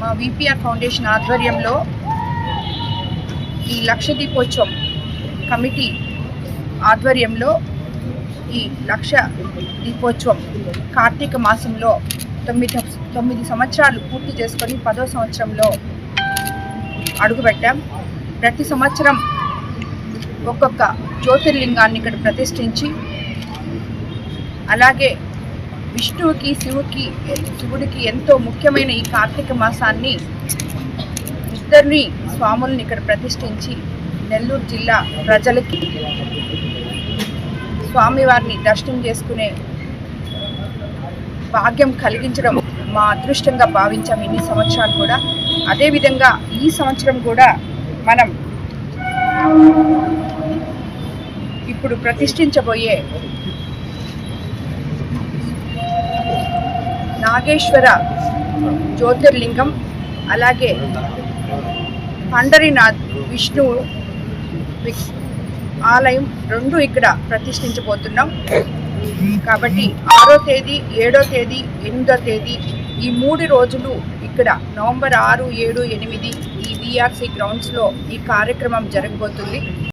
మా VPR foundation ఆధ్వర్యంలో ఈ లక్ష దీపోత్సవం కమిటీ ఆధ్వర్యంలో ఈ లక్ష దీపోత్సవం కార్తీక మాసంలో తొమ్మిది తొమ్మిది సంవత్సరాలు పూర్తి చేసుకొని పదో సంవత్సరంలో అడుగుపెట్టాం. ప్రతి సంవత్సరం ఒక్కొక్క జ్యోతిర్లింగాన్ని ఇక్కడ ప్రతిష్ఠించి అలాగే విష్ణువుకి శివుకి శివుడికి ఎంతో ముఖ్యమైన ఈ కార్తీక మాసాన్ని ఇద్దరిని స్వాముల్ని ఇక్కడ ప్రతిష్ఠించి నెల్లూరు జిల్లా ప్రజలకి స్వామివారిని దర్శనం చేసుకునే భాగ్యం కలిగించడం మా అదృష్టంగా భావించాం ఇన్ని సంవత్సరాలు కూడా. అదేవిధంగా ఈ సంవత్సరం కూడా మనం ఇప్పుడు ప్రతిష్ఠించబోయే నాగేశ్వర జ్యోతిర్లింగం అలాగే పండరీనాథ్ విష్ణువు ఆలయం రెండు ఇక్కడ ప్రతిష్ఠించబోతున్నాం. కాబట్టి ఆరో తేదీ ఏడో తేదీ ఎనిమిదో తేదీ ఈ మూడు రోజులు ఇక్కడ నవంబర్ ఆరు ఏడు ఎనిమిది ఈ విఆర్సీ గ్రౌండ్స్లో ఈ కార్యక్రమం జరగబోతుంది.